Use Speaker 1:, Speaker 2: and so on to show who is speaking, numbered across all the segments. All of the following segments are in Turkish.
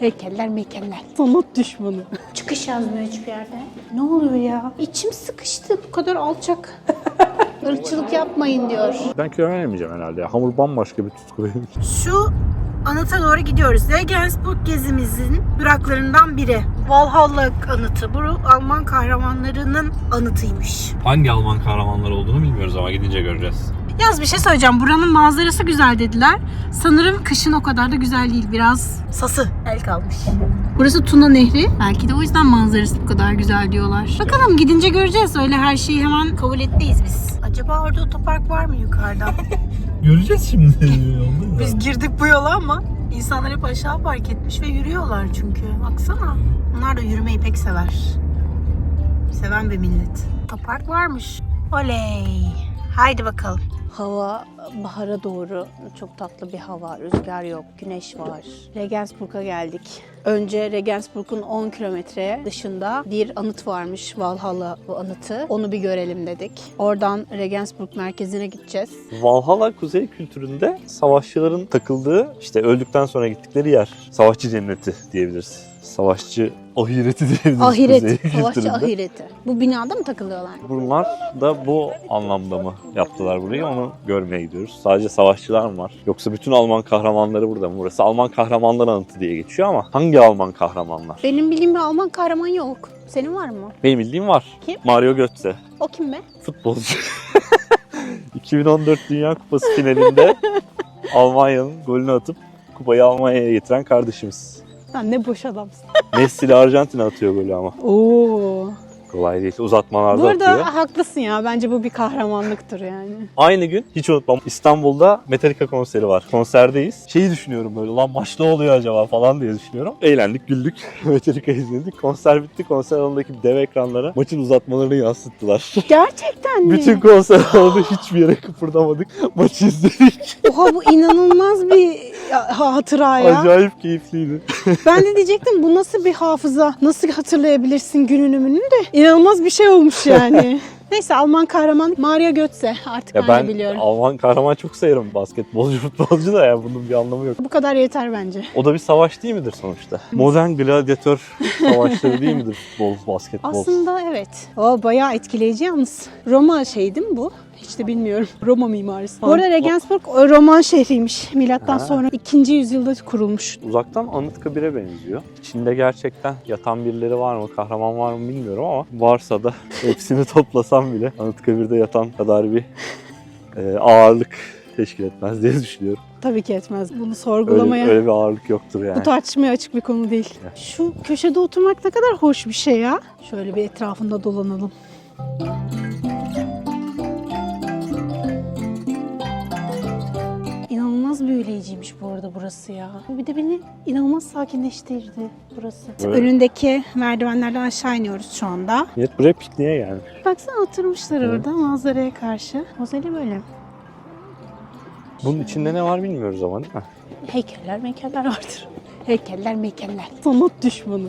Speaker 1: Heykeller meykeller. Sanat düşmanı. Çıkış yazmıyor hiçbir yerde. Ne oluyor ya? İçim sıkıştı. Bu kadar alçak. Irkçılık yapmayın diyor.
Speaker 2: Ben kilo veremeyeceğim herhalde. ya. Hamur bambaşka bir tutku benim.
Speaker 1: Şu anıta doğru gidiyoruz. Regensburg gezimizin duraklarından biri. Valhalla anıtı. Bu Alman kahramanlarının anıtıymış.
Speaker 2: Hangi Alman kahramanları olduğunu bilmiyoruz ama gidince göreceğiz.
Speaker 1: Yaz bir şey söyleyeceğim. Buranın manzarası güzel dediler. Sanırım kışın o kadar da güzel değil. Biraz sası el kalmış. Burası Tuna Nehri. Belki de o yüzden manzarası bu kadar güzel diyorlar. Bakalım gidince göreceğiz. Öyle her şeyi hemen kabul etmeyiz biz. Acaba orada otopark var mı yukarıda?
Speaker 2: Göreceğiz şimdi.
Speaker 1: Biz girdik bu yola ama insanlar hep aşağı park etmiş ve yürüyorlar çünkü. Baksana. Onlar da yürümeyi pek sever. Seven bir millet. Otopark varmış. Oley. Haydi bakalım. Hava bahara doğru çok tatlı bir hava. Rüzgar yok, güneş var. Regensburg'a geldik. Önce Regensburg'un 10 kilometre dışında bir anıt varmış. Valhalla bu anıtı. Onu bir görelim dedik. Oradan Regensburg merkezine gideceğiz.
Speaker 2: Valhalla kuzey kültüründe savaşçıların takıldığı, işte öldükten sonra gittikleri yer. Savaşçı cenneti diyebiliriz. Savaşçı ahireti diyebiliriz
Speaker 1: Ahiret, savaşçı ahireti. Bu binada mı takılıyorlar?
Speaker 2: Bunlar da bu anlamda mı yaptılar burayı onu görmeye gidiyoruz. Sadece savaşçılar mı var? Yoksa bütün Alman kahramanları burada mı? Burası Alman kahramanlar anıtı diye geçiyor ama hangi Alman kahramanlar?
Speaker 1: Benim bildiğim bir Alman kahraman yok. Senin var mı?
Speaker 2: Benim bildiğim var.
Speaker 1: Kim?
Speaker 2: Mario Götze.
Speaker 1: O kim be?
Speaker 2: Futbolcu. 2014 Dünya Kupası finalinde Almanya'nın golünü atıp kupayı Almanya'ya getiren kardeşimiz.
Speaker 1: Sen ne boş adamsın.
Speaker 2: Messi ile Arjantin atıyor golü ama.
Speaker 1: Oo.
Speaker 2: Kolay değil. Uzatmalarda
Speaker 1: Burada
Speaker 2: atıyor.
Speaker 1: haklısın ya. Bence bu bir kahramanlıktır yani.
Speaker 2: Aynı gün hiç unutmam İstanbul'da Metallica konseri var. Konserdeyiz. Şeyi düşünüyorum böyle lan maç ne oluyor acaba falan diye düşünüyorum. Eğlendik güldük. Metallica izledik. Konser bitti. Konser alanındaki dev ekranlara maçın uzatmalarını yansıttılar.
Speaker 1: Gerçekten mi?
Speaker 2: Bütün konser alanında hiçbir yere kıpırdamadık. Maçı izledik.
Speaker 1: Oha bu inanılmaz bir ha- hatıra ya.
Speaker 2: Acayip keyifliydi.
Speaker 1: Ben de diyecektim bu nasıl bir hafıza? Nasıl hatırlayabilirsin gününü mününü de. İnanılmaz bir şey olmuş yani. Neyse Alman kahraman Mario Götze. Artık
Speaker 2: Ya
Speaker 1: ben, biliyorum.
Speaker 2: Alman kahraman çok sayarım basketbolcu futbolcu da ya bunun bir anlamı yok.
Speaker 1: Bu kadar yeter bence.
Speaker 2: O da bir savaş değil midir sonuçta? Modern gladyatör savaşları değil midir futbol, basketbol?
Speaker 1: Aslında evet. O bayağı etkileyici yalnız. Roma şey değil mi bu? Hiç de bilmiyorum. Roma mimarisi. Bu arada Regensburg o Roman şehriymiş. Milattan
Speaker 2: Ha.
Speaker 1: sonra 2. yüzyılda kurulmuş.
Speaker 2: Uzaktan Anıtkabir'e benziyor. İçinde gerçekten yatan birileri var mı, kahraman var mı bilmiyorum ama varsa da hepsini toplasam bile Anıtkabir'de yatan kadar bir e, ağırlık teşkil etmez diye düşünüyorum.
Speaker 1: Tabii ki etmez. Bunu
Speaker 2: Öyle,
Speaker 1: sorgulamaya
Speaker 2: öyle bir ağırlık yoktur yani.
Speaker 1: Bu tartışmaya açık bir konu değil. Şu köşede oturmak ne kadar hoş bir şey ya. Şöyle bir etrafında dolanalım. Büyüleyiciymiş bu arada burası ya. Bir de beni inanılmaz sakinleştirdi burası.
Speaker 2: Evet.
Speaker 1: Önündeki merdivenlerden aşağı iniyoruz şu anda.
Speaker 2: Millet buraya pikniğe gelmiş.
Speaker 1: Baksana oturmuşlar orada manzaraya karşı. Güzeli böyle.
Speaker 2: Bunun içinde ne var bilmiyoruz ama değil mi?
Speaker 1: Heykeller meykeller vardır. Heykeller meykeller. Sanat düşmanı.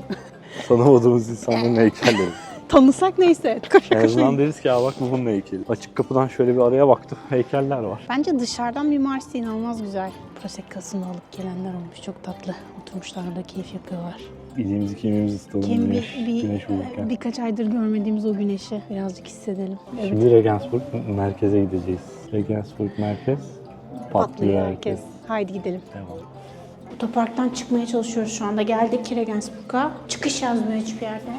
Speaker 2: Tanımadığımız insanların heykelleri.
Speaker 1: Tanısak neyse.
Speaker 2: En azından deriz ki ya bak bu bunun heykeli. Açık kapıdan şöyle bir araya baktım. Heykeller var.
Speaker 1: Bence dışarıdan mimarisi inanılmaz güzel. Prosecca'sını alıp gelenler olmuş. Çok tatlı. Oturmuşlar orada keyif yapıyorlar.
Speaker 2: İliğimizi kemiğimizi ısıtalım
Speaker 1: Kim
Speaker 2: güneş,
Speaker 1: bir, bir,
Speaker 2: güneş bulurken.
Speaker 1: birkaç aydır görmediğimiz o güneşi birazcık hissedelim. Evet.
Speaker 2: Şimdi Regensburg merkeze gideceğiz. Regensburg merkez patlıyor herkes.
Speaker 1: Haydi gidelim.
Speaker 2: Devam.
Speaker 1: Otoparktan çıkmaya çalışıyoruz şu anda. Geldik Regensburg'a. Çıkış yazmıyor hiçbir yerde.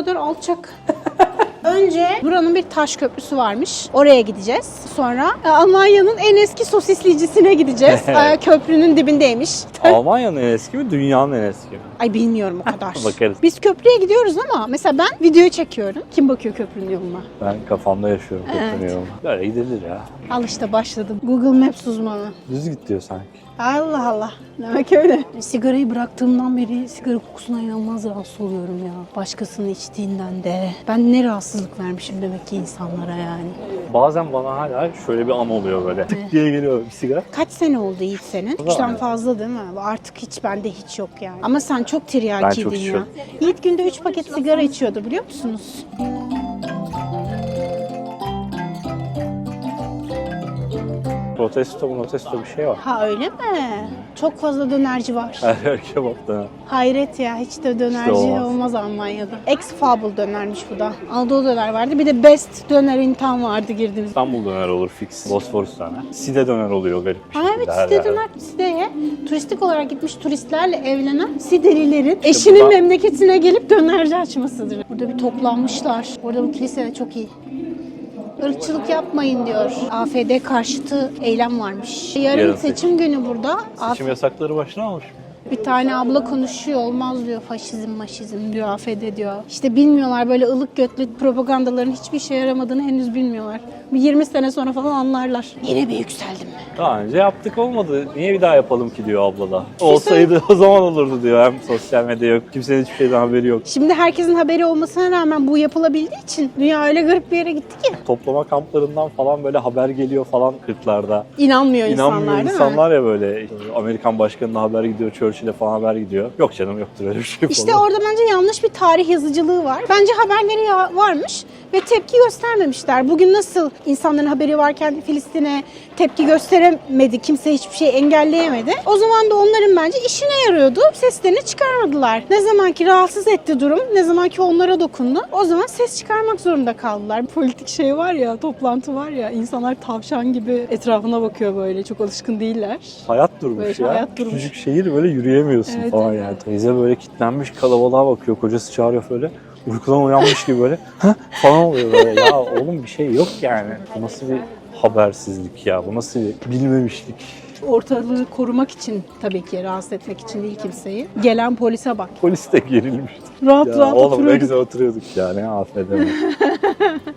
Speaker 1: Kadar alçak. Önce buranın bir taş köprüsü varmış. Oraya gideceğiz. Sonra e, Almanya'nın en eski sosislicisine gideceğiz. E, Köprünün dibindeymiş.
Speaker 2: Almanya'nın en eski mi, dünyanın en eski mi?
Speaker 1: Ay bilmiyorum o kadar.
Speaker 2: Bakarız.
Speaker 1: Biz köprüye gidiyoruz ama mesela ben videoyu çekiyorum. Kim bakıyor köprünün yoluna?
Speaker 2: Ben kafamda yaşıyorum.
Speaker 1: Evet.
Speaker 2: Evet. Böyle gidilir ya.
Speaker 1: Al işte başladım. Google Maps uzmanı.
Speaker 2: Düz git diyor sanki.
Speaker 1: Allah Allah. Demek öyle. Sigarayı bıraktığımdan beri sigara kokusuna inanılmaz rahatsız oluyorum ya. Başkasının içtiğinden de. Ben ne rahatsızlık vermişim demek ki insanlara yani.
Speaker 2: Bazen bana hala şöyle bir an oluyor böyle. Tık diye geliyor bir sigara.
Speaker 1: Kaç sene oldu Yiğit senin? Üçten fazla değil mi? Artık hiç bende hiç yok yani. Ama sen çok tiryakiydin
Speaker 2: çok
Speaker 1: ya.
Speaker 2: içiyorum.
Speaker 1: Yiğit günde 3 paket sigara içiyordu biliyor musunuz?
Speaker 2: Protesto protesto bir şey var.
Speaker 1: Ha öyle mi? Çok fazla dönerci var.
Speaker 2: Her yer kebap döner.
Speaker 1: Hayret ya hiç de dönerci
Speaker 2: olmaz.
Speaker 1: olmaz Almanya'da. Ex Fable dönermiş bu da. Anadolu döner vardı. Bir de Best döner in town vardı girdiğimiz.
Speaker 2: İstanbul döner olur fix. Bosforus döner. Side döner oluyor garip bir
Speaker 1: Ha
Speaker 2: şekilde.
Speaker 1: evet
Speaker 2: her
Speaker 1: Side
Speaker 2: yerde.
Speaker 1: döner Side'ye turistik olarak gitmiş turistlerle evlenen Sidelilerin eşinin
Speaker 2: burada-
Speaker 1: memleketine gelip dönerci açmasıdır. Burada bir toplanmışlar. Orada bu kilise de çok iyi. Irkçılık yapmayın diyor. AFD karşıtı eylem varmış. Yarın,
Speaker 2: Yarın
Speaker 1: seçim günü burada.
Speaker 2: Seçim yasakları başına almış.
Speaker 1: Bir tane abla konuşuyor olmaz diyor faşizm maşizm diyor AFD diyor. İşte bilmiyorlar böyle ılık götlü propagandaların hiçbir işe yaramadığını henüz bilmiyorlar. Bir 20 sene sonra falan anlarlar. Yine bir yükseldim mi?
Speaker 2: Daha önce yaptık olmadı. Niye bir daha yapalım ki diyor abla da. Olsaydı o zaman olurdu diyor. Hem sosyal medya yok. Kimsenin hiçbir şeyden haberi yok.
Speaker 1: Şimdi herkesin haberi olmasına rağmen bu yapılabildiği için dünya öyle garip bir yere gitti ki.
Speaker 2: Toplama kamplarından falan böyle haber geliyor falan kırklarda.
Speaker 1: İnanmıyor,
Speaker 2: İnanmıyor
Speaker 1: insanlar değil mi?
Speaker 2: insanlar ya böyle Amerikan başkanına haber gidiyor, Churchill'e falan haber gidiyor. Yok canım yoktur öyle bir şey
Speaker 1: İşte
Speaker 2: falan.
Speaker 1: orada bence yanlış bir tarih yazıcılığı var. Bence haberleri varmış ve tepki göstermemişler. Bugün nasıl insanların haberi varken Filistin'e tepki gösteremedi, kimse hiçbir şey engelleyemedi. O zaman da onların bence işine yarıyordu. Seslerini çıkarmadılar. Ne zaman ki rahatsız etti durum, ne zaman ki onlara dokundu, o zaman ses çıkarmak zorunda kaldılar. Politik şey var ya, toplantı var ya, insanlar tavşan gibi etrafına bakıyor böyle, çok alışkın değiller.
Speaker 2: Hayat durmuş
Speaker 1: Böyle
Speaker 2: ya.
Speaker 1: hayat durmuş.
Speaker 2: Küçücük şehir böyle yürüyemiyorsun
Speaker 1: Evet,
Speaker 2: falan
Speaker 1: evet.
Speaker 2: yani. Teyze böyle kilitlenmiş kalabalığa bakıyor. Kocası çağırıyor böyle. Uykudan uyanmış gibi böyle falan oluyor böyle. Ya oğlum bir şey yok yani. Bu nasıl bir habersizlik ya? Bu nasıl bir bilmemişlik?
Speaker 1: Ortalığı korumak için tabii ki rahatsız etmek için değil kimseyi. Gelen polise bak.
Speaker 2: Polis de gerilmişti.
Speaker 1: Rahat
Speaker 2: Ya
Speaker 1: rahat
Speaker 2: oğlum ne
Speaker 1: oturuyorduk.
Speaker 2: güzel oturuyorduk ya ne affedemem.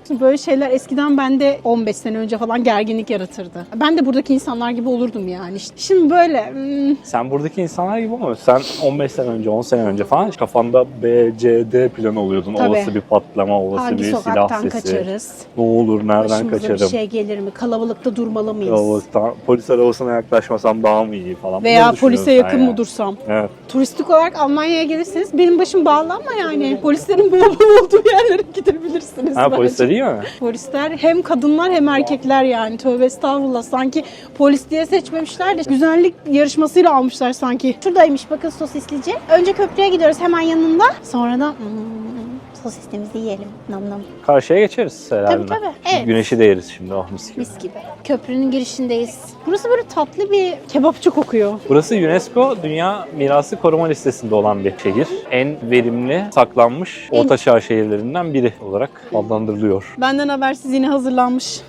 Speaker 1: Böyle şeyler eskiden bende 15 sene önce falan gerginlik yaratırdı. Ben de buradaki insanlar gibi olurdum yani. Şimdi böyle hmm,
Speaker 2: sen buradaki insanlar gibi ama sen 15 sene önce 10 sene önce falan kafanda B, C, D planı oluyordun.
Speaker 1: Tabii.
Speaker 2: Olası bir patlama, olası
Speaker 1: hangi
Speaker 2: bir silah
Speaker 1: sokaktan
Speaker 2: sesi.
Speaker 1: kaçarız?
Speaker 2: Ne olur nereden
Speaker 1: Başımıza
Speaker 2: kaçarım?
Speaker 1: bir şey gelir mi? Kalabalıkta durmalı mıyız?
Speaker 2: Kalabalıktan, polis arabasına yaklaşmasam daha mı iyi falan.
Speaker 1: Veya polise yakın
Speaker 2: sen
Speaker 1: mı
Speaker 2: yani.
Speaker 1: dursam?
Speaker 2: Evet.
Speaker 1: Turistik olarak Almanya'ya gelirseniz benim başım bağlı ama yani polislerin bol bol olduğu yerlere gidebilirsiniz.
Speaker 2: Ha
Speaker 1: bence.
Speaker 2: polisler iyi mi?
Speaker 1: Polisler hem kadınlar hem erkekler yani tövbe estağfurullah sanki polis diye seçmemişler de güzellik yarışmasıyla almışlar sanki. Şuradaymış bakın sosislici. Önce köprüye gidiyoruz hemen yanında. Sonra da hmm, sosisimizi yiyelim nam nam.
Speaker 2: Karşıya geçeriz herhalde.
Speaker 1: Tabii, tabii. Evet.
Speaker 2: Güneşi de yeriz şimdi oh mis gibi.
Speaker 1: Mis gibi. Köprünün girişindeyiz. Burası böyle tatlı bir kebapçı kokuyor.
Speaker 2: Burası UNESCO Dünya Mirası Koruma Listesi'nde olan bir şehir. En verimli, saklanmış
Speaker 1: En-
Speaker 2: Orta Çağ şehirlerinden biri olarak adlandırılıyor.
Speaker 1: Benden habersiz yine hazırlanmış.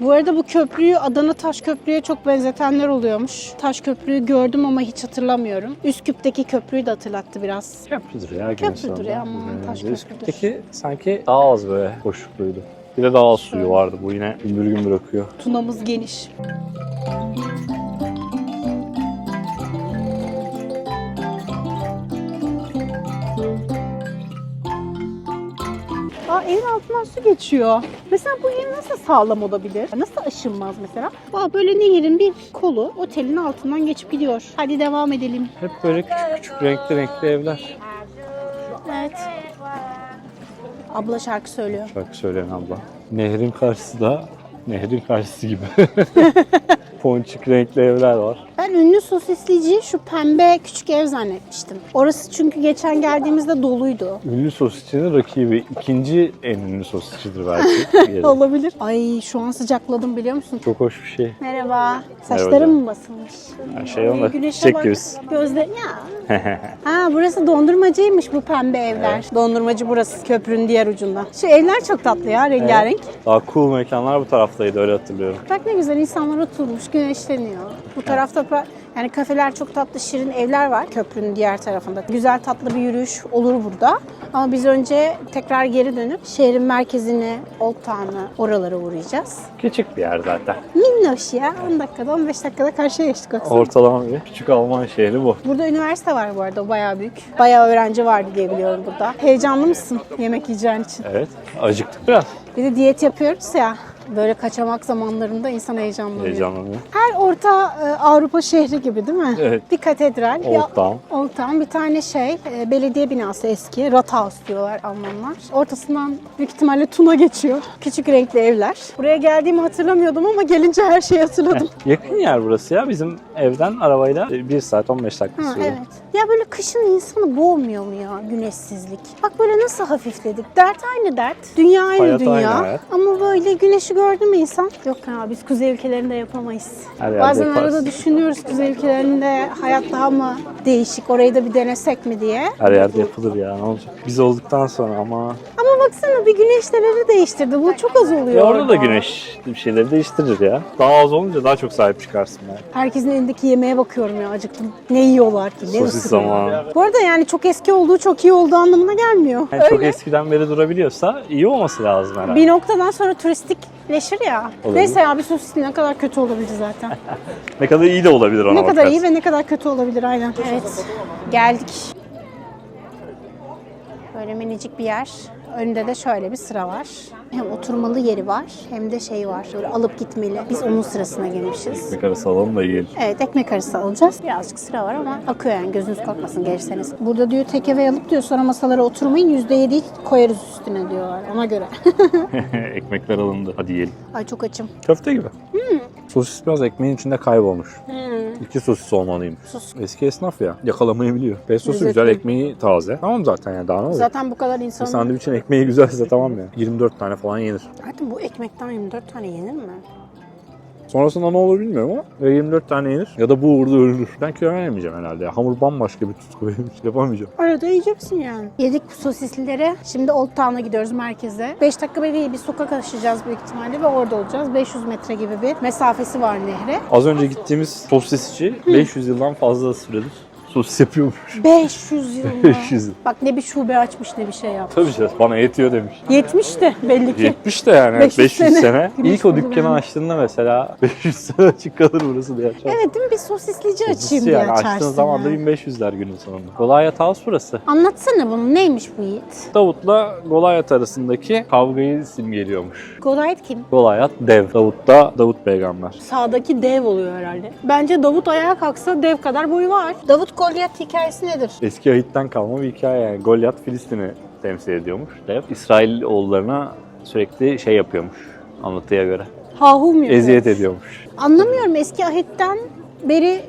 Speaker 1: Bu arada bu köprüyü Adana Taş Köprü'ye çok benzetenler oluyormuş. Taş Köprü'yü gördüm ama hiç hatırlamıyorum. Üsküp'teki köprüyü de hatırlattı biraz.
Speaker 2: Köprüdür ya.
Speaker 1: Köprüdür ya, aman, taş köprüdür.
Speaker 2: Üsküp'teki sanki daha az böyle boşlukluydu. Bir de daha az suyu vardı. Bu yine gümbür gümbür akıyor.
Speaker 1: Tunamız geniş. Evin altından su geçiyor. Mesela bu ev nasıl sağlam olabilir? Nasıl aşınmaz mesela? Aa, böyle nehirin bir kolu otelin altından geçip gidiyor. Hadi devam edelim.
Speaker 2: Hep böyle küçük küçük renkli renkli evler.
Speaker 1: Evet. Abla şarkı söylüyor.
Speaker 2: Şarkı söyleyen abla. Nehrin karşısı da nehrin karşısı gibi. Ponçik renkli evler var.
Speaker 1: Ben ünlü sosislici şu pembe küçük ev zannetmiştim. Orası çünkü geçen geldiğimizde doluydu.
Speaker 2: Ünlü sosisçinin rakibi. ikinci en ünlü sosisçidir belki.
Speaker 1: Olabilir. Ay şu an sıcakladım biliyor musun?
Speaker 2: Çok hoş bir şey.
Speaker 1: Merhaba. Saçlarım mı basılmış?
Speaker 2: Her şey yolunda.
Speaker 1: Güneşe
Speaker 2: Çiçek
Speaker 1: bak.
Speaker 2: göz.
Speaker 1: Gözler ya. Ha burası dondurmacıymış bu pembe evler. Dondurmacı burası köprünün diğer ucunda. Şu evler çok tatlı ya rengarenk.
Speaker 2: Daha cool mekanlar bu taraftaydı öyle hatırlıyorum.
Speaker 1: Bak ne güzel insanlar oturmuş güneşleniyor. Bu tarafta yani kafeler çok tatlı şirin evler var köprünün diğer tarafında. Güzel tatlı bir yürüyüş olur burada. Ama biz önce tekrar geri dönüp şehrin merkezine, Old Town'a oralara uğrayacağız.
Speaker 2: Küçük bir yer zaten.
Speaker 1: Minnoş ya 10 dakikada 15 dakikada karşıya geçtik baksana.
Speaker 2: Ortalama bir küçük Alman şehri bu.
Speaker 1: Burada üniversite var bu arada bayağı büyük. Bayağı öğrenci vardı diye biliyorum burada. Heyecanlı mısın yemek yiyeceğin için?
Speaker 2: Evet. Acıktık biraz.
Speaker 1: Bir de diyet yapıyoruz ya. Böyle kaçamak zamanlarında insan heyecanlanıyor.
Speaker 2: Heyecanlanıyor.
Speaker 1: Her orta e, Avrupa şehri gibi değil mi?
Speaker 2: Evet.
Speaker 1: Bir katedral,
Speaker 2: Old Town.
Speaker 1: bir Old Town, bir tane şey, e, belediye binası eski, Rathaus diyorlar Almanlar. Ortasından büyük ihtimalle Tuna geçiyor. Küçük renkli evler. Buraya geldiğimi hatırlamıyordum ama gelince her şeyi hatırladım.
Speaker 2: Yakın yer burası ya. Bizim evden arabayla 1 saat 15 dakika
Speaker 1: Ha,
Speaker 2: sürüyor.
Speaker 1: evet. Ya böyle kışın insanı boğmuyor mu ya güneşsizlik? Bak böyle nasıl hafifledik. Dert aynı dert. Dünya aynı
Speaker 2: Hayat
Speaker 1: dünya.
Speaker 2: aynı hayat.
Speaker 1: Ama böyle güneşi gördü mü insan? Yok ya biz kuzey ülkelerinde yapamayız.
Speaker 2: Her yerde
Speaker 1: Bazen
Speaker 2: yaparız.
Speaker 1: arada düşünüyoruz kuzey ülkelerinde hayat daha mı değişik? Orayı da bir denesek mi diye.
Speaker 2: Her yerde yapılır ya ne olacak. Biz olduktan sonra ama...
Speaker 1: Ama baksana bir güneşleri değiştirdi. Bu çok az oluyor.
Speaker 2: Ya orada da güneş bir şeyleri değiştirir ya. Daha az olunca daha çok sahip çıkarsın yani.
Speaker 1: Herkesin elindeki yemeğe bakıyorum ya acıktım. Ne yiyorlar ki? Ne
Speaker 2: Sosis
Speaker 1: ısırıyor?
Speaker 2: zamanı.
Speaker 1: Bu arada yani çok eski olduğu çok iyi olduğu anlamına gelmiyor.
Speaker 2: Yani çok
Speaker 1: Öyle.
Speaker 2: eskiden beri durabiliyorsa iyi olması lazım herhalde.
Speaker 1: Bir noktadan sonra turistikleşir ya.
Speaker 2: Olabilir.
Speaker 1: Neyse ya bir sosis ne kadar kötü olabilir zaten.
Speaker 2: Ne kadar iyi de olabilir ona
Speaker 1: ne kadar
Speaker 2: bakarsın.
Speaker 1: iyi ve ne kadar kötü olabilir aynen. Evet. Geldik. Böyle minicik bir yer. Önünde de şöyle bir sıra var. Hem oturmalı yeri var hem de şey var. Böyle alıp gitmeli. Biz onun sırasına gelmişiz.
Speaker 2: Ekmek arası alalım da yiyelim.
Speaker 1: Evet ekmek arası alacağız. Birazcık sıra var ama akıyor yani gözünüz korkmasın gelirseniz. Burada diyor tek eve alıp diyor sonra masalara oturmayın %7 koyarız üstüne diyorlar ona göre.
Speaker 2: Ekmekler alındı. Hadi yiyelim.
Speaker 1: Ay çok açım.
Speaker 2: Köfte gibi. Sosis biraz ekmeğin içinde kaybolmuş. İki sosis olmalıymış.
Speaker 1: Sus.
Speaker 2: Eski esnaf ya. Yakalamayı biliyor. Pestosu güzel, ekmeği taze. Tamam zaten yani daha ne olacak?
Speaker 1: Zaten bu kadar
Speaker 2: Bir
Speaker 1: insan...
Speaker 2: sandviçin ekmeği güzelse tamam ya. 24 tane falan yenir.
Speaker 1: Zaten bu ekmekten 24 tane yenir mi?
Speaker 2: Sonrasında ne olur bilmiyorum ama ya 24 tane yenir ya da bu uğurda ölünür. Ben kilo veremeyeceğim herhalde ya. Hamur bambaşka bir tutku benim için. Yapamayacağım.
Speaker 1: Arada yiyeceksin yani. Yedik bu sosislileri. Şimdi Old Town'a gidiyoruz merkeze. 5 dakika böyle bir sokak aşacağız büyük ihtimalle ve orada olacağız. 500 metre gibi bir mesafesi var nehre.
Speaker 2: Az önce gittiğimiz sosisçi 500 yıldan fazla süredir sosis yapıyormuş.
Speaker 1: 500 yıl mı?
Speaker 2: 500 yıl.
Speaker 1: Bak ne bir şube açmış ne bir şey yapmış.
Speaker 2: Tabii canım bana yetiyor demiş.
Speaker 1: 70 de belli ki.
Speaker 2: 70 de yani 500,
Speaker 1: 500
Speaker 2: sene.
Speaker 1: sene.
Speaker 2: İlk o dükkanı
Speaker 1: vurdu
Speaker 2: açtığında mesela 500 sene açık kalır burası diye açar.
Speaker 1: Evet değil mi? Bir sosislici açayım
Speaker 2: Sosisçi
Speaker 1: diye
Speaker 2: yani
Speaker 1: açarsın.
Speaker 2: açtığın zaman da
Speaker 1: ya.
Speaker 2: 1500'ler günün sonunda. Goliath House burası.
Speaker 1: Anlatsana bunu. Neymiş bu Yiğit?
Speaker 2: Davut'la Goliath arasındaki kavgayı simgeliyormuş.
Speaker 1: Goliath kim?
Speaker 2: Goliath dev. Davut da Davut peygamber.
Speaker 1: Sağdaki dev oluyor herhalde. Bence Davut ayağa kalksa dev kadar boyu var. Davut Goliath hikayesi nedir?
Speaker 2: Eski ahitten kalma bir hikaye yani. Goliath Filistin'i temsil ediyormuş dev. İsrail oğullarına sürekli şey yapıyormuş anlatıya göre.
Speaker 1: Hahu mu yapıyor?
Speaker 2: Eziyet ediyormuş.
Speaker 1: Anlamıyorum eski ahetten beri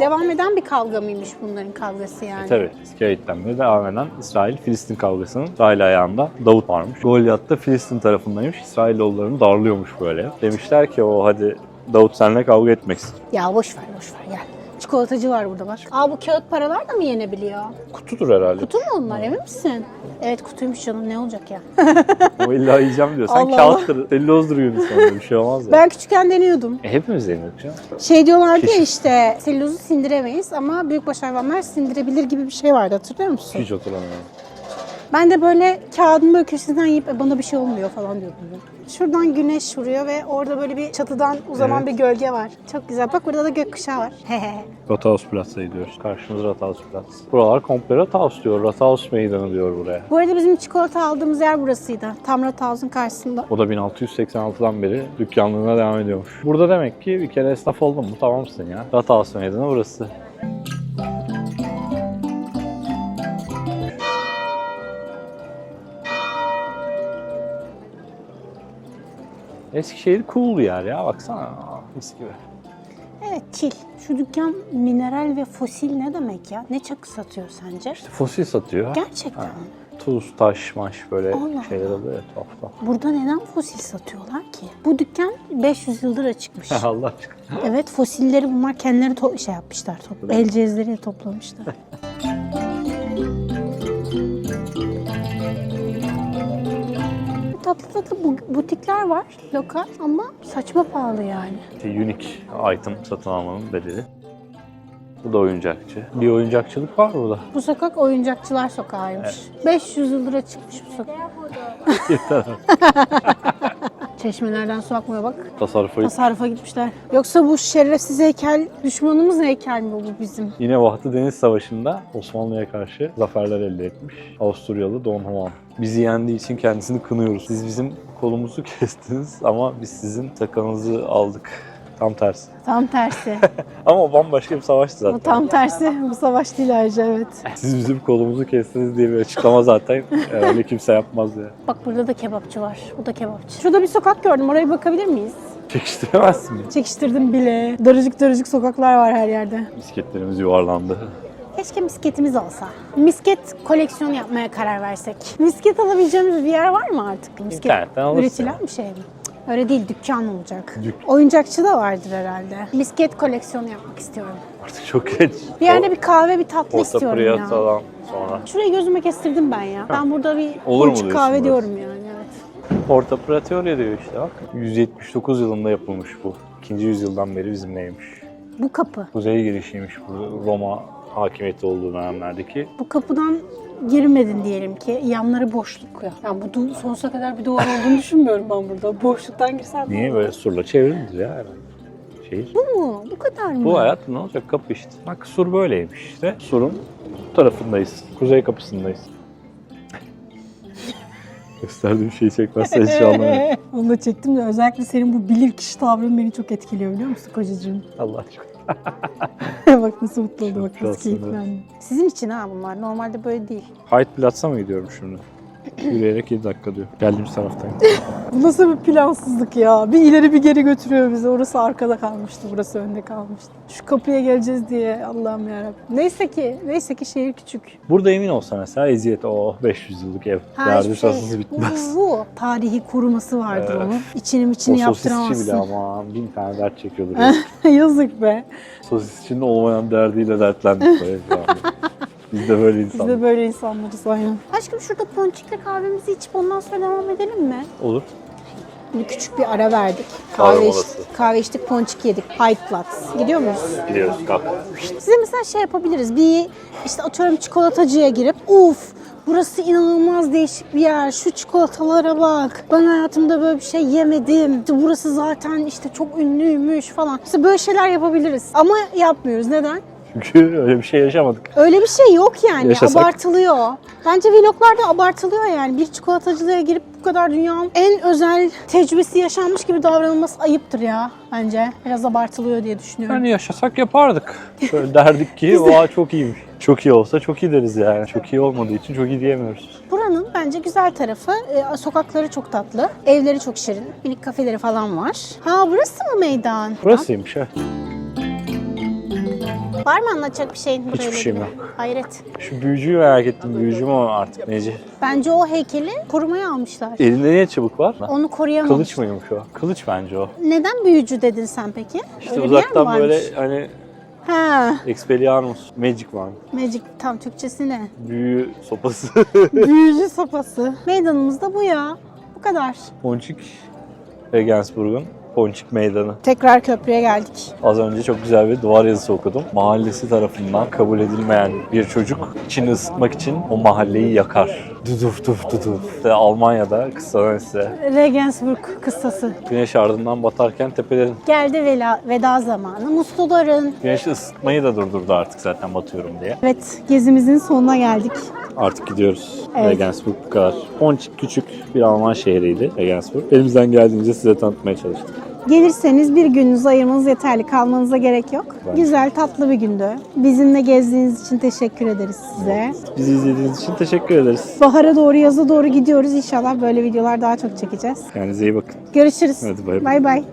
Speaker 1: devam eden bir kavga mıymış bunların kavgası yani?
Speaker 2: Tabii eski ahitten beri devam eden İsrail-Filistin kavgasının İsrail ayağında Davut varmış. Goliath da Filistin tarafındaymış. İsrailoğullarını darlıyormuş böyle. Demişler ki o hadi Davut seninle kavga etmek istiyor.
Speaker 1: Ya boş ver boş ver gel. Çikolatacı var burada bak. Aa bu kağıt paralar da mı yenebiliyor?
Speaker 2: Kutudur herhalde.
Speaker 1: Kutu mu onlar emin misin? Evet kutuymuş canım ne olacak ya?
Speaker 2: O illa yiyeceğim diyor. Sen
Speaker 1: Allah
Speaker 2: kağıttır, sellozdur günün sonunda bir şey olmaz ya.
Speaker 1: Ben küçükken deniyordum.
Speaker 2: E, hepimiz yeniyorduk canım.
Speaker 1: Şey diyorlardı ya işte selülozu sindiremeyiz ama büyükbaş hayvanlar sindirebilir gibi bir şey vardı hatırlıyor musun?
Speaker 2: Hiç hatırlamıyorum.
Speaker 1: Ben de böyle kağıdın böyle köşesinden yiyip "E, bana bir şey olmuyor falan diyordum. Şuradan güneş vuruyor ve orada böyle bir çatıdan uzanan
Speaker 2: Evet.
Speaker 1: bir gölge var. Çok güzel. Bak burada da gökkuşağı var.
Speaker 2: Rathaus Platz'a gidiyoruz. Karşımız Rathaus Platz. Buralar komple Rathaus diyor. Rathaus meydanı diyor buraya.
Speaker 1: Bu arada bizim çikolata aldığımız yer burasıydı. Tam Rathaus'un karşısında.
Speaker 2: O da 1686'dan beri dükkanlığına devam ediyormuş. Burada demek ki bir kere esnaf oldun mu tamamsın ya. Rathaus meydanı burası. Eskişehir cool yer ya baksana. Mis gibi.
Speaker 1: Evet çil. Şu dükkan mineral ve fosil ne demek ya? Ne çakı satıyor sence?
Speaker 2: Fosil satıyor.
Speaker 1: Gerçekten mi?
Speaker 2: Tuz, taş, maş böyle
Speaker 1: Allah
Speaker 2: şeyler oluyor tuhaf tuhaf.
Speaker 1: Burada neden fosil satıyorlar ki? Bu dükkan 500 yıldır açıkmış.
Speaker 2: Allah aşkına.
Speaker 1: evet fosilleri bunlar kendileri to- şey yapmışlar. Top- el cezleriyle toplamışlar. tatlı tatlı bu- butikler var lokal ama saçma pahalı yani.
Speaker 2: unique item satın almanın bedeli. Bu da oyuncakçı. Bir oyuncakçılık var burada.
Speaker 1: Bu sokak oyuncakçılar sokağıymış. 500 yıldır açıkmış bu sokak.
Speaker 2: Yeter.
Speaker 1: Çeşmelerden su akmıyor bak.
Speaker 2: Tasarrufa
Speaker 1: Tasarrufa gitmişler. Yoksa bu şerefsiz heykel düşmanımız heykel mi bu bizim?
Speaker 2: Yine Vahtı Deniz Savaşı'nda Osmanlı'ya karşı zaferler elde etmiş. Avusturyalı Don Juan. Bizi yendiği için kendisini kınıyoruz. Siz bizim kolumuzu kestiniz ama biz sizin sakalınızı aldık. Tam tersi.
Speaker 1: Tam tersi.
Speaker 2: Ama o bambaşka bir savaştı zaten.
Speaker 1: bu tam tersi. Bu savaş değil ayrıca evet.
Speaker 2: Siz bizim kolumuzu kestiniz diye bir açıklama zaten öyle kimse yapmaz ya.
Speaker 1: Bak burada da kebapçı var. Bu da kebapçı. Şurada bir sokak gördüm. Oraya bakabilir miyiz?
Speaker 2: Çekiştiremezsin.
Speaker 1: Çekiştirdim bile. Darıcık darıcık sokaklar var her yerde.
Speaker 2: Bisikletlerimiz yuvarlandı.
Speaker 1: Keşke misketimiz olsa. Misket koleksiyon yapmaya karar versek. Misket alabileceğimiz bir yer var mı artık? Misket
Speaker 2: İnternetten alırsın.
Speaker 1: üretilen bir şey mi? Öyle değil, dükkan olacak.
Speaker 2: Dük-
Speaker 1: Oyuncakçı da vardır herhalde. Misket koleksiyonu yapmak istiyorum.
Speaker 2: Artık çok geç.
Speaker 1: Bir yerde bir kahve, bir tatlı
Speaker 2: Orta
Speaker 1: istiyorum ya.
Speaker 2: Priyata'dan sonra.
Speaker 1: Şurayı gözüme kestirdim ben ya. Ben burada bir
Speaker 2: Olur mu diyorsun
Speaker 1: kahve
Speaker 2: burası?
Speaker 1: diyorum yani. Evet.
Speaker 2: Porta Pretoria diyor işte bak. 179 yılında yapılmış bu. İkinci yüzyıldan beri bizimleymiş.
Speaker 1: Bu kapı.
Speaker 2: Kuzey girişiymiş bu Roma hakimiyeti olduğu dönemlerdeki.
Speaker 1: Bu kapıdan girmedin diyelim ki. Yanları boşluk ya. Yani bu sonsuza kadar bir duvar olduğunu düşünmüyorum ben burada. Boşluktan girsen
Speaker 2: Niye böyle surla çevrildi ya herhalde. Şehir.
Speaker 1: Bu mu? Bu kadar mı?
Speaker 2: Bu hayat ne olacak kapı işte. Bak sur böyleymiş işte. Surun bu tarafındayız. Kuzey kapısındayız. Gösterdiğim şeyi çekmezsen hiç anlamıyorum.
Speaker 1: Onu da çektim de özellikle senin bu bilir kişi tavrın beni çok etkiliyor biliyor musun kocacığım?
Speaker 2: Allah aşkına.
Speaker 1: bak nasıl mutlu oldu, bak nasıl keyiflendi. Sizin için ha bunlar. Normalde böyle değil.
Speaker 2: Hyde Platz'a mı gidiyorum şimdi? Yürüyerek 7 dakika diyor. Geldiğimiz taraftayım.
Speaker 1: Bu nasıl bir plansızlık ya? Bir ileri bir geri götürüyor bizi. Orası arkada kalmıştı, burası önde kalmıştı. Şu kapıya geleceğiz diye Allah'ım yarabbim. Neyse ki, neyse ki şehir küçük.
Speaker 2: Burada emin olsa mesela eziyet o 500 yıllık ev.
Speaker 1: Ha,
Speaker 2: Derdi
Speaker 1: şey-
Speaker 2: bitmez.
Speaker 1: Bu, tarihi koruması vardır
Speaker 2: Evet.
Speaker 1: onun. İçini
Speaker 2: O
Speaker 1: içini
Speaker 2: sosisçi bile
Speaker 1: yaptıramazsın.
Speaker 2: ama bin tane dert çekiyordur. ya.
Speaker 1: Yazık be.
Speaker 2: Sosisçinin olmayan derdiyle dertlendik. Biz de böyle
Speaker 1: Biz
Speaker 2: insanlar.
Speaker 1: de böyle insanlarız aynen. Aşkım şurada ponçikle kahvemizi içip ondan sonra devam edelim mi?
Speaker 2: Olur.
Speaker 1: Şimdi küçük bir ara verdik.
Speaker 2: Kahve
Speaker 1: Kahve,
Speaker 2: molası.
Speaker 1: içtik, kahve içtik, ponçik yedik. Hyde Platz. Gidiyor muyuz?
Speaker 2: Gidiyoruz kalk.
Speaker 1: Size mesela şey yapabiliriz. Bir işte atıyorum çikolatacıya girip uf burası inanılmaz değişik bir yer. Şu çikolatalara bak. Ben hayatımda böyle bir şey yemedim. İşte burası zaten işte çok ünlüymüş falan. İşte böyle şeyler yapabiliriz. Ama yapmıyoruz. Neden?
Speaker 2: Çünkü öyle bir şey yaşamadık.
Speaker 1: Öyle bir şey yok yani.
Speaker 2: Yaşasak.
Speaker 1: Abartılıyor. Bence vloglarda abartılıyor yani. Bir çikolatacılığa girip bu kadar dünyanın en özel tecrübesi yaşanmış gibi davranılması ayıptır ya bence. Biraz abartılıyor diye düşünüyorum.
Speaker 2: Yani yaşasak yapardık. Şöyle derdik ki oha çok iyiymiş. Çok iyi olsa çok iyi deriz yani. Çok iyi olmadığı için çok iyi diyemiyoruz.
Speaker 1: Buranın bence güzel tarafı e, sokakları çok tatlı. Evleri çok şirin. Minik kafeleri falan var. Ha burası mı meydan?
Speaker 2: Burasıymış ha.
Speaker 1: Var mı anlatacak bir şeyin burayla
Speaker 2: Hiçbir şeyim
Speaker 1: ilgili? Hayret.
Speaker 2: Şu büyücüyü merak ettim. Büyücü mü o artık neci?
Speaker 1: Bence o heykeli korumaya almışlar.
Speaker 2: Elinde niye çubuk var?
Speaker 1: Onu koruyamamış.
Speaker 2: Kılıç mıymış o? Kılıç bence o.
Speaker 1: Neden büyücü dedin sen peki?
Speaker 2: İşte
Speaker 1: Öyle bir yer mi
Speaker 2: uzaktan böyle hani
Speaker 1: Ha,
Speaker 2: Expelliarmus, Magic Wand,
Speaker 1: Magic tam Türkçesi ne?
Speaker 2: büyü sopası.
Speaker 1: Büyücü sopası. Meydanımız da bu ya. Bu kadar.
Speaker 2: Ponçik Regensburg'un Ponçik Meydanı.
Speaker 1: Tekrar köprüye geldik.
Speaker 2: Az önce çok güzel bir duvar yazısı okudum. Mahallesi tarafından kabul edilmeyen bir çocuk içini ısıtmak için o mahalleyi yakar. Duduf duf duduf. İşte Almanya'da kısadan size
Speaker 1: Regensburg kıssası.
Speaker 2: güneş ardından batarken tepelerin
Speaker 1: Geldi vela, veda zamanı. Musluların.
Speaker 2: güneşi ısıtmayı da durdurdu artık zaten batıyorum diye.
Speaker 1: Evet gezimizin sonuna geldik.
Speaker 2: Artık gidiyoruz.
Speaker 1: Evet.
Speaker 2: Regensburg bu kadar. Ponçik küçük bir Alman şehriydi Regensburg. Elimizden geldiğince size tanıtmaya çalıştık.
Speaker 1: Gelirseniz bir gününüzü ayırmanız yeterli. Kalmanıza gerek yok.
Speaker 2: Bence.
Speaker 1: Güzel, tatlı bir gündü. Bizimle gezdiğiniz için teşekkür ederiz size.
Speaker 2: Bizi izlediğiniz için teşekkür ederiz.
Speaker 1: Bahara doğru, yaza doğru gidiyoruz. İnşallah böyle videolar daha çok çekeceğiz.
Speaker 2: Kendinize iyi bakın.
Speaker 1: Görüşürüz.
Speaker 2: Hadi bay.
Speaker 1: Bay bay.